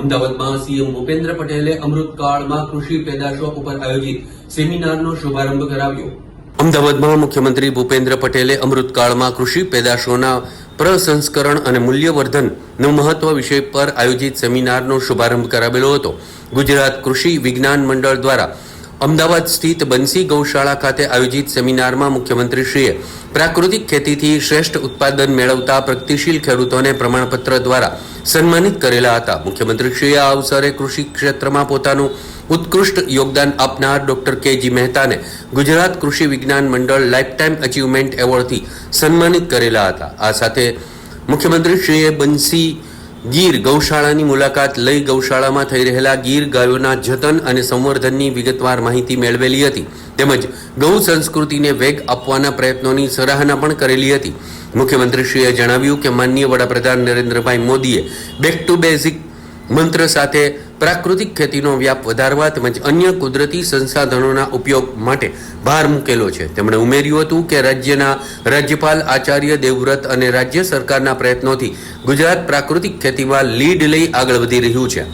અમદાવાદમાં સીએમ ભૂપેન્દ્ર પટેલે અમૃતકાળમાં કૃષિ પેદાશો ઉપર આયોજિત સેમિનારનો શુભારંભ કરાવ્યો. અમદાવાદમાં મુખ્યમંત્રી ભૂપેન્દ્ર પટેલે અમૃતકાળમાં કૃષિ પેદાશોના પ્રસંસ્કરણ અને મૂલ્યવર્ધનનું મહત્વ વિષય પર આયોજિત સેમિનારનો શુભારંભ કરાવેલો હતો. ગુજરાત કૃષિ વિજ્ઞાન મંડળ દ્વારા અમદાવાદ સ્થિત બંસી ગૌશાળા ખાતે આયોજિત સેમિનારમાં મુખ્યમંત્રીશ્રીએ પ્રાકૃતિક ખેતીથી શ્રેષ્ઠ ઉત્પાદન મેળવતા પ્રગતિશીલ ખેડૂતોને પ્રમાણપત્ર દ્વારા સન્માનિત કરેલા હતા. મુખ્યમંત્રીશ્રીએ આ અવસરે કૃષિ ક્ષેત્રમાં પોતાનું ઉત્કૃષ્ટ યોગદાન આપનાર ડોક્ટર કે જી મહેતાને ગુજરાત કૃષિ વિજ્ઞાન મંડળ લાઇફટાઇમ અચીવમેન્ટ એવોર્ડથી સન્માનિત કરેલા હતા. આ સાથે મુખ્યમંત્રીશ્રીએ બંસી ગીર ગૌશાળાની મુલાકાત લઈ ગૌશાળામાં થઈ રહેલા ગીર ગાયોના જતન અને સંવર્ધનની વિગતવાર માહિતી મેળવેલી હતી. તેમજ ગૌ સંસ્કૃતિને વેગ આપવાના પ્રયત્નોની સરાહના પણ કરેલી હતી. મુખ્યમંત્રીશ્રીએ જણાવ્યું કે માનનીય વડાપ્રધાન નરેન્દ્રભાઈ મોદીએ બેક ટુ બેઝિક મંત્ર સાથે પ્રાકૃતિક ખેતીનો વ્યાપ વધારવા તેમજ અન્ય કુદરતી સંસાધનોના ઉપયોગ માટે ભાર મૂકેલો છે. તેમણે ઉમેર્યું હતું કે રાજ્યના રાજ્યપાલ આચાર્ય દેવવ્રત અને રાજ્ય સરકારના પ્રયત્નોથી ગુજરાત પ્રાકૃતિક ખેતીમાં લીડ લઈ આગળ વધી રહ્યું છે.